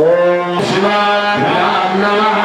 ఓం శివాభ్యాం నమః.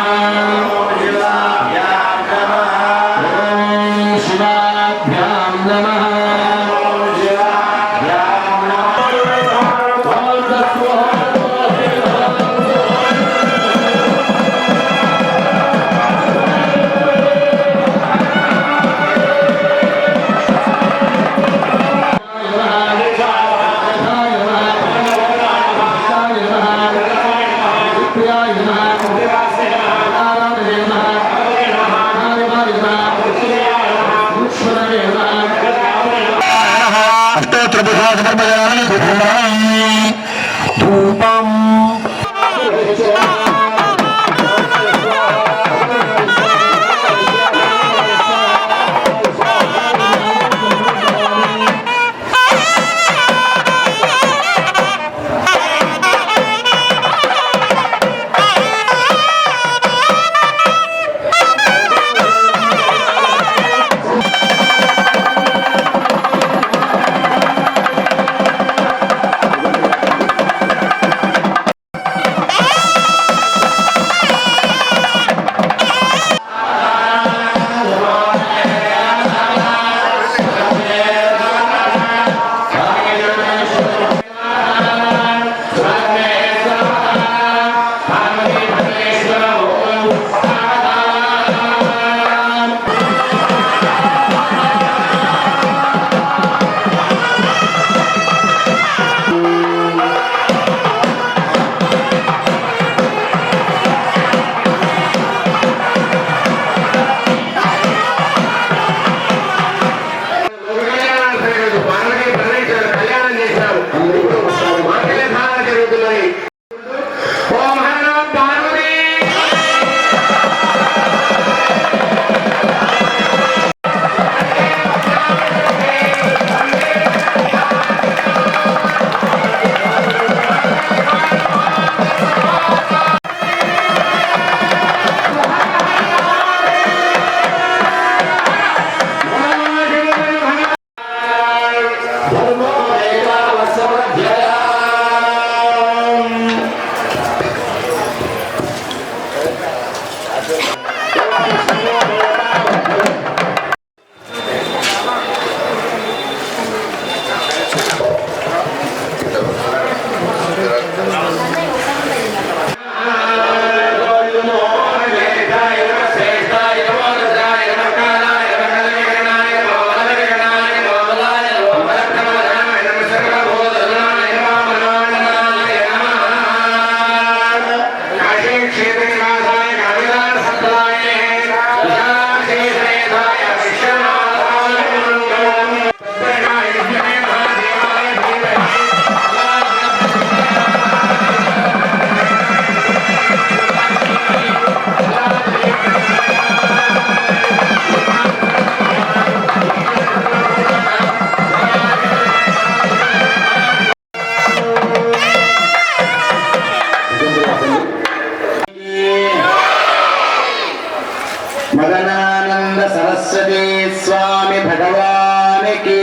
మదనానంద సరస్వతి స్వామి భగవానికి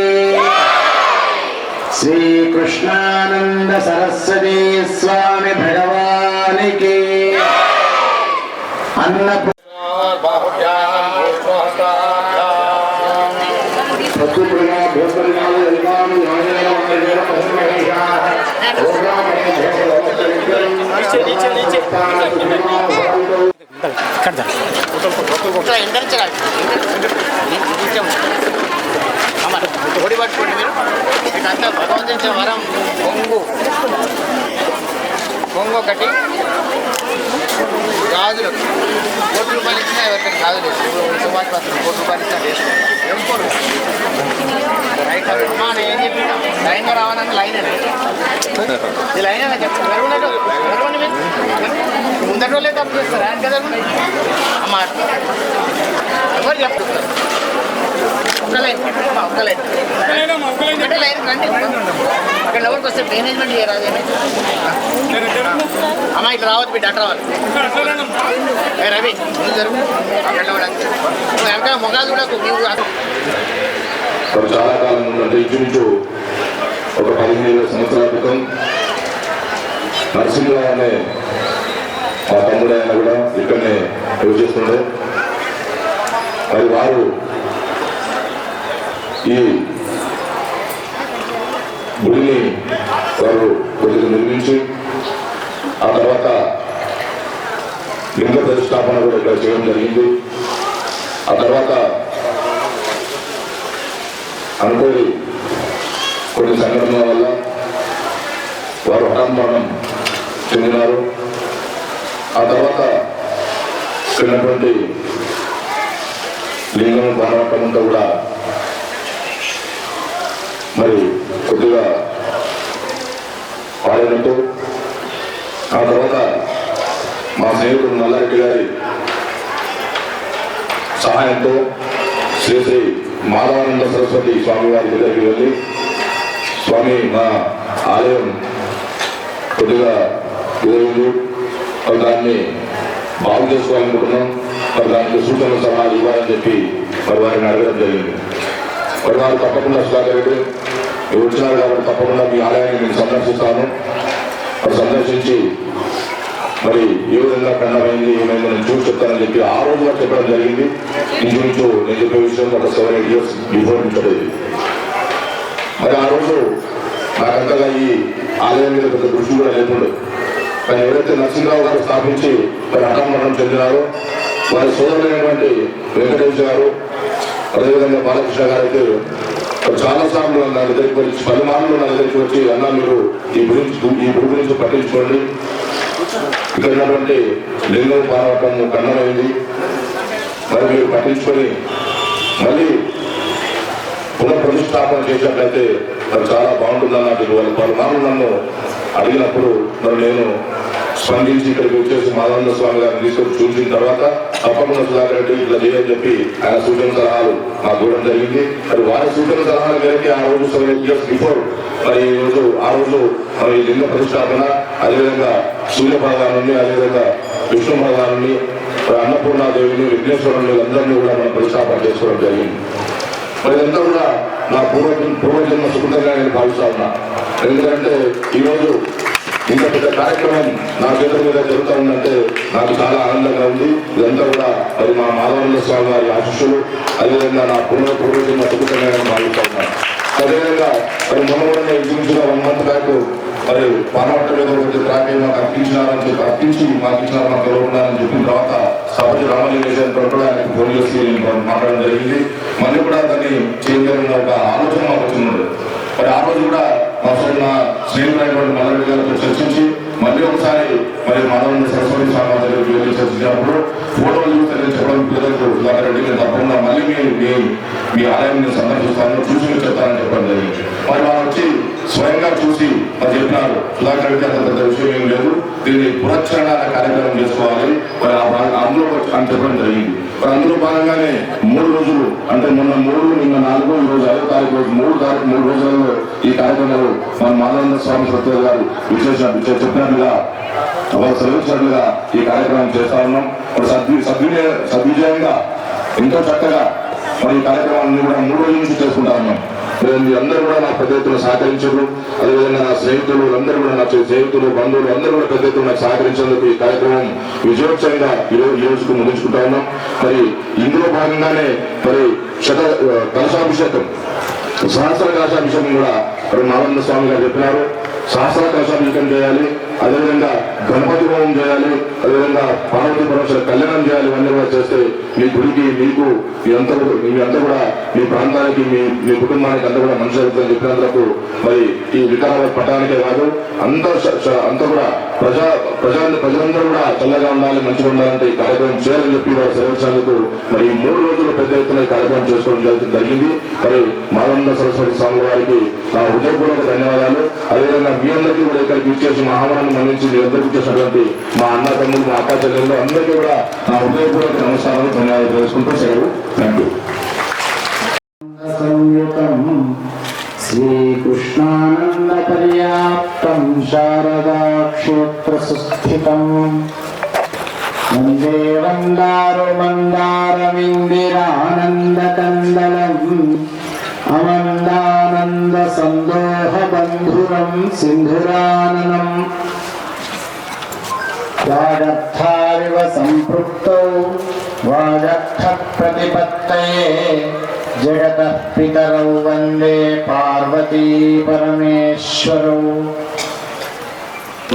శ్రీకృష్ణానంద సరస్వతి స్వామి భగవానికి అన్నపు ఓడి పట్టుకోండి మీరు మీకంతా భగవంతుని వరం. కొంగు. కొంగు ఒకటి. గాజులు. కోటి రూపాయలు ఇచ్చినా ఎవరికైనా గాజులు సుభాష్ పత్రం కోటి రూపాయలు ఇచ్చినా వేసుకోండి రైట్ అమ్మా నేను ఏం చెప్పినా? లైన్గా లైన్ ఈ లైన్ చెప్తాను ముందటి వాళ్ళే తప్పు చేస్తారు. ఆయన కదా అమ్మ ఎవరు చెప్తారు అక్కడ ఎవరికి వస్తే మేనేజ్మెంట్ చేయరాదు ఏమి? అమ్మా ఇట్లా రావద్దు బిడ్డ అట్లా రావాలి రవి ముందు జరుగు అక్కడ కూడా మొగాలు కూడా మీరు చాలా కాలం ముందు అంటే ఇంచుమించు ఒక పదిహేను సంవత్సరాల క్రితం నరసింహరావు అనే మా తమ్ముడు ఆయన కూడా ఇక్కడనే నివసిస్తుండే మరి వారు ఈ గుడిని వారు కొద్దిగా నిర్మించి ఆ తర్వాత లింగ ప్రతిష్టాపన కూడా ఇక్కడ చేయడం జరిగింది. ఆ తర్వాత అనుకోని కొన్ని సంఘటనల వల్ల వారు హఠాన్మరణం చెందినారు. ఆ తర్వాత చిన్నటువంటి లింగం బాణవటం అంతా కూడా మరి కొద్దిగా పాడినట్టు ఆ తర్వాత మా స్నేహితుడు నల్లారెడ్డి గారి సహాయంతో శ్రీ శ్రీ మాధవానంద సరస్వతి స్వామి వారి దగ్గరికి వెళ్ళి స్వామి మా ఆలయం కొద్దిగా ఇదైంది. మరి దాన్ని బాగు చేసుకోవాలనుకుంటున్నాం. మరి దానికి సూచనలు సలహాలు ఇవ్వాలని చెప్పి మరి వారిని అడగడం జరిగింది. మరి తప్పకుండా సుధాకర్ రెడ్డి మీరు వచ్చినారు కాబట్టి తప్పకుండా మీ ఆలయాన్ని నేను సందర్శిస్తాను. అది సందర్శించి మరి ఏ విధంగా ఖండమైంది ఏమైందో నేను చూసి చెప్తానని చెప్పి ఆ రోజు కూడా చెప్పడం జరిగింది. ఇంచుమించు నేను చెప్పే విషయం ఒక సెవెన్ ఎయిట్ ఇయర్స్ బిఫోర్ ఉంటుంది మరి ఆ రోజు నాకంతగా ఈ ఆలయం మీద పెద్ద దృష్టి కూడా లేకుండా. కానీ ఎవరైతే నరసింహరావు గారు స్థాపించి మరి అకామరణం చెందినారో వారి సోదరులైనటువంటి వెంకటేష్ గారు అదేవిధంగా బాలకృష్ణ గారు అయితే చాలా సార్లు నా దగ్గరికి వచ్చి పలుమార్లు నా దగ్గరికి వచ్చి అన్న మీరు ఈ గురించి ఈ గుడి గురించి పట్టించుకోండి. ఇక్కడ ఉన్నటువంటి లింగం పారవటం కన్నమైంది మరి మీరు పట్టించుకొని మళ్ళీ పునఃప్రతిష్టాపన చేసినట్లయితే మరి చాలా బాగుంటుందన్నట్టు వాళ్ళు పలుమార్లు నన్ను అడిగినప్పుడు మరి నేను స్పందించి ఇక్కడికి వచ్చేసి మాధవంద స్వామి గారిని తీసుకొని చూసిన తర్వాత తప్పకుండా సుధాకర్ రెడ్డి ఇట్లా చేయని చెప్పి ఆయన సూచన సలహాలు నాకు ఇవ్వడం జరిగింది. మరి వారి సూచన సలహాల మేరకి ఆ రోజు సెవెన్ ఇయర్స్ బిఫోర్ మరి ఈ రోజు ఆ రోజు మరి లింగ ప్రతిష్టాపన అదేవిధంగా సూర్య భగవాను అదేవిధంగా విష్ణు భగవాను అన్నపూర్ణాదేవిని విఘ్నేశ్వరుని అందరినీ కూడా మనం ప్రతిష్టాపన చేసుకోవడం జరిగింది. మరి ఇదంతా కూడా నా పూర్వ పూర్వజన్మ సుఖంగా నేను భావిస్తా ఉన్నా. ఎందుకంటే ఈరోజు ఇంత పెద్ద కార్యక్రమం నా చేతుల మీద జరుగుతూ ఉందంటే నాకు చాలా ఆనందంగా ఉంది. ఇదంతా కూడా మరి మా మాధవేంద్ర స్వామి వారి ఆశిష్యులు అదేవిధంగా నా పునః పూర్వజన్మ సుఖంగా భావిస్తా ఉన్నాను అదేవిధంగా మరి మొన్న కూడా ఇంచుమించుగా వన్ మంత్ బ్యాక్ మరి పానవట్ట మీద వచ్చే ట్రాక్ మాకు అర్పించినారని చెప్పి అర్పించి మాకు ఇచ్చినారు మాకు గెలవకున్నారని చెప్పిన తర్వాత సభ్యులు రామలింగేశ్వరం కూడా ఆయనకు ఫోన్ చేసి మాట్లాడడం జరిగింది. మళ్ళీ కూడా దాన్ని చేయగలిగిన ఒక ఆలోచన మాకు వచ్చింది. మరి ఆ రోజు కూడా మా ఫ్రెండ్ నా గారితో చర్చించి మళ్ళీ ఒకసారి మరి మాధవ సరస్వతి స్వామి చర్చించినప్పుడు ఫోటోలు చూస్తే నేను చెప్పడం పిల్లలకు రెడ్డి నేను తప్పకుండా మళ్ళీ మీ మీ మీ ఆలయాన్ని నేను సందర్శిస్తాను చూసి మీరు చెప్తానని చెప్పడం జరిగింది. మరి వాళ్ళు వచ్చి స్వయంగా చూసి మరి చెప్పినారు సుధాకర్ రెడ్డి అంత పెద్ద విషయం ఏం లేదు దీన్ని పునశ్చరణ కార్యక్రమం చేసుకోవాలి మరి ఆ భాగ- అందులో అని చెప్పడం జరిగింది. అందులో భాగంగానే మూడు రోజులు అంటే మొన్న మూడు నిన్న నాలుగు ఈ రోజు ఐదో తారీఖు రోజు మూడు తారీఖు మూడు రోజులలో ఈ కార్యక్రమంలో మన మాధవేంద్ర స్వామి సత్య గారు విశేష చెప్పినట్లుగా వారు సెలవిచ్చినట్లుగా ఈ కార్యక్రమం చేస్తా ఉన్నాం. మరి సద్వి సద్వినియ సద్విజయంగా ఎంతో చక్కగా మరి ఈ కార్యక్రమాన్ని కూడా మూడు రోజుల నుంచి చేసుకుంటా ఉన్నాం. అందరూ కూడా నా పెద్ద ఎత్తున సహకరించారు అదేవిధంగా నా స్నేహితులు అందరూ కూడా నా స్నేహితులు బంధువులు అందరూ కూడా పెద్ద ఎత్తున నాకు సహకరించేందుకు ఈ కార్యక్రమం విజయోత్సవంగా ఈ ఈ రోజుకు ముగించుకుంటా ఉన్నాం. మరి ఇందులో భాగంగానే మరి శత కలశాభిషేకం సహస్ర కలశాభిషేకం కూడా మరి నారాయణ స్వామి గారు చెప్పినారు. సహస్ర కలశాభిషేకం చేయాలి. అదేవిధంగా గణపతి హోమం చేయాలి అదేవిధంగా పార్వతి పరమేశ్వర కళ్యాణం చేయాలి ఇవన్నీ కూడా చేస్తే మీ గుడికి మీకు మీ అంతా కూడా మీ అంతా కూడా మీ ప్రాంతానికి మీ మీ కుటుంబానికి అంతా కూడా మంచి జరుగుతుందని చెప్పినందుకు మరి ఈ వికారాబాద్ పట్టణానికే కాదు అందరూ అంతా కూడా ప్రజా ప్రజా ప్రజలందరూ కూడా చల్లగా ఉండాలి మంచిగా ఉండాలంటే ఈ కార్యక్రమం చేయాలని చెప్పి వారు సెలవించినందుకు మరి ఈ మూడు రోజులు పెద్ద ఎత్తున ఈ కార్యక్రమం చేసుకోవడం జరుగుతుంది జరిగింది. మరి మానవంద సరస్వతి స్వామి వారికి నా హృదయపూర్వక ధన్యవాదాలు. అదేవిధంగా మీ అందరికీ కూడా ఇక్కడికి ఇచ్చేసి మా ఆహ్వానాన్ని మన్నించి మీ మా అన్న తమ్ముడు మా అక్క చెల్లెళ్ళు అందరికీ కూడా నా హృదయపూర్వక నమస్కారాలు ధన్యవాదాలు తెలుసుకుంటూ సెలవు. థ్యాంక్ యూ శ్రీకృష్ణానంద పర్యాప్తం శారదాక్షేత్ర సుస్థితం వందే వందారు మందారమిందిరానందకందలం. అమందానంద సందోహ బంధురం సింధురాననం. వాగర్థారివ సంపృక్తౌ వాగర్థ ప్రతిపత్తయే జగత పితరౌ వందే పార్వతీ పరమేశ్వరౌ.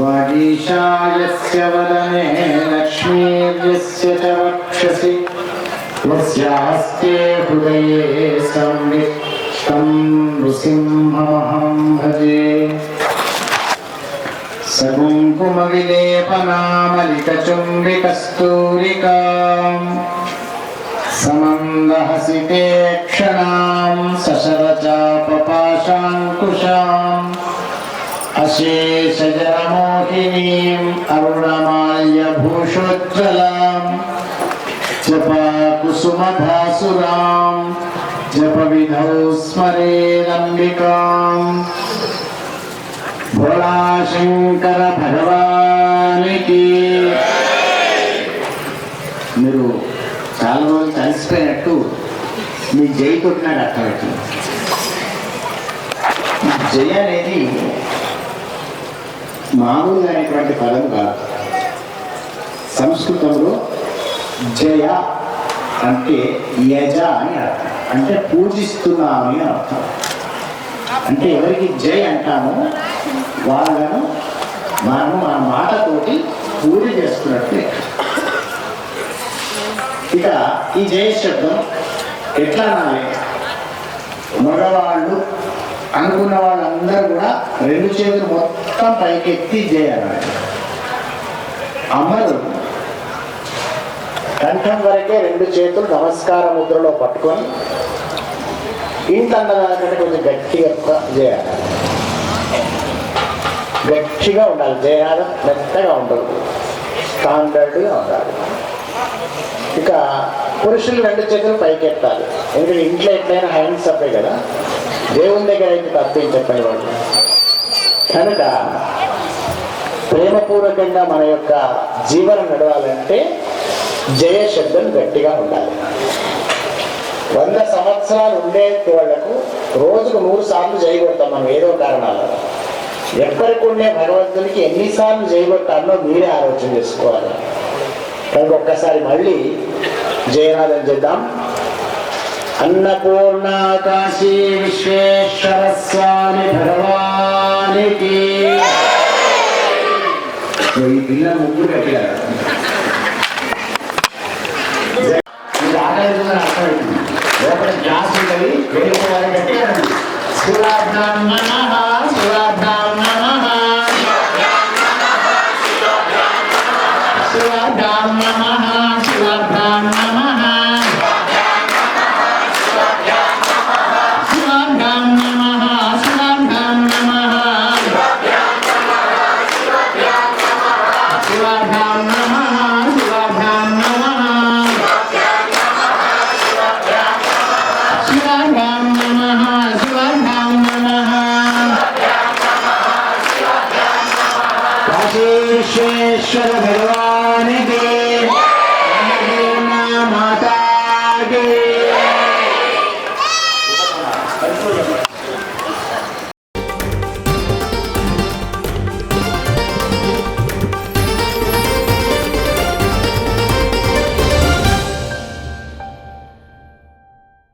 వాగీశాయస్య వదనే లక్ష్మీర్యస్య చ వక్షసి యస్యాస్తే హృదయే సంవిత్తం తం सकुङ्कुमविलेपनामलिकचुम्बिकस्तूरिकाम् समन्दहसिते क्षणाम् सशरचापपाशाङ्कुशाम् अशेषजरमोहिनीम् अरुणमाल्यभूषोज्ज्वलाम् जपाकुसुमभासुराम् जपविधौ स्मरेदम्बिकाम् భోళాశంకర భగవానికి మీరు చాలా రోజులు కలిసిపోయినట్టు మీ జై కొట్టినాడు అర్థమవుతుంది జయ అనేది మామూలుగా అనేటువంటి పదం కాదు. సంస్కృతంలో జయ అంటే యజ అని అర్థం. అంటే పూజిస్తున్నామని అర్థం. అంటే ఎవరికి జై అంటామో వాళ్ళను మనం మన మాటతోటి పూజ చేసుకున్నట్టు ఇక ఈ జయ శబ్దం ఎట్లా అనాలి? మగవాళ్ళు అనుకున్న వాళ్ళందరూ కూడా రెండు చేతులు మొత్తం పైకెత్తి చేయాలి అమ్మలు కంఠం వరకే రెండు చేతులు నమస్కార ముద్రలో పట్టుకొని ఇంత అన్నదానికంటే కొంచెం గట్టిగా చేయాలి గట్టిగా ఉండాలి. జయనాదం మెత్తగా ఉండదు స్టాండర్డ్గా ఉండాలి. ఇక పురుషులు రెండు చేతులు పైకెత్తాలి. ఎందుకంటే ఇంట్లో ఎట్లయినా హ్యాండ్స్ అప్పే కదా. దేవుని దగ్గర అయితే తప్పేం చెప్పని వాళ్ళు? కనుక ప్రేమపూర్వకంగా మన యొక్క జీవనం నడవాలంటే జయ శబ్దం గట్టిగా ఉండాలి. వంద సంవత్సరాలు ఉండే వాళ్ళకు రోజుకు నూరు సార్లు చేయగొడతాం మనం ఏదో కారణాలు ఎక్కడికి ఉండే భగవంతునికి ఎన్నిసార్లు చేయగొట్టాలో మీరే ఆలోచన చేసుకోవాలి. కనుక ఒక్కసారి మళ్ళీ జయనాథం చేద్దాం. అన్నపూర్ణాకాశీ విశ్వేశ్వర స్వామి భగవానికి ఈ పిల్ల ముగ్గురు అర్థమవుతుంది లోపల గ్యాస్ ఉంటుంది గట్టిగా రండి. Shri Shri Shri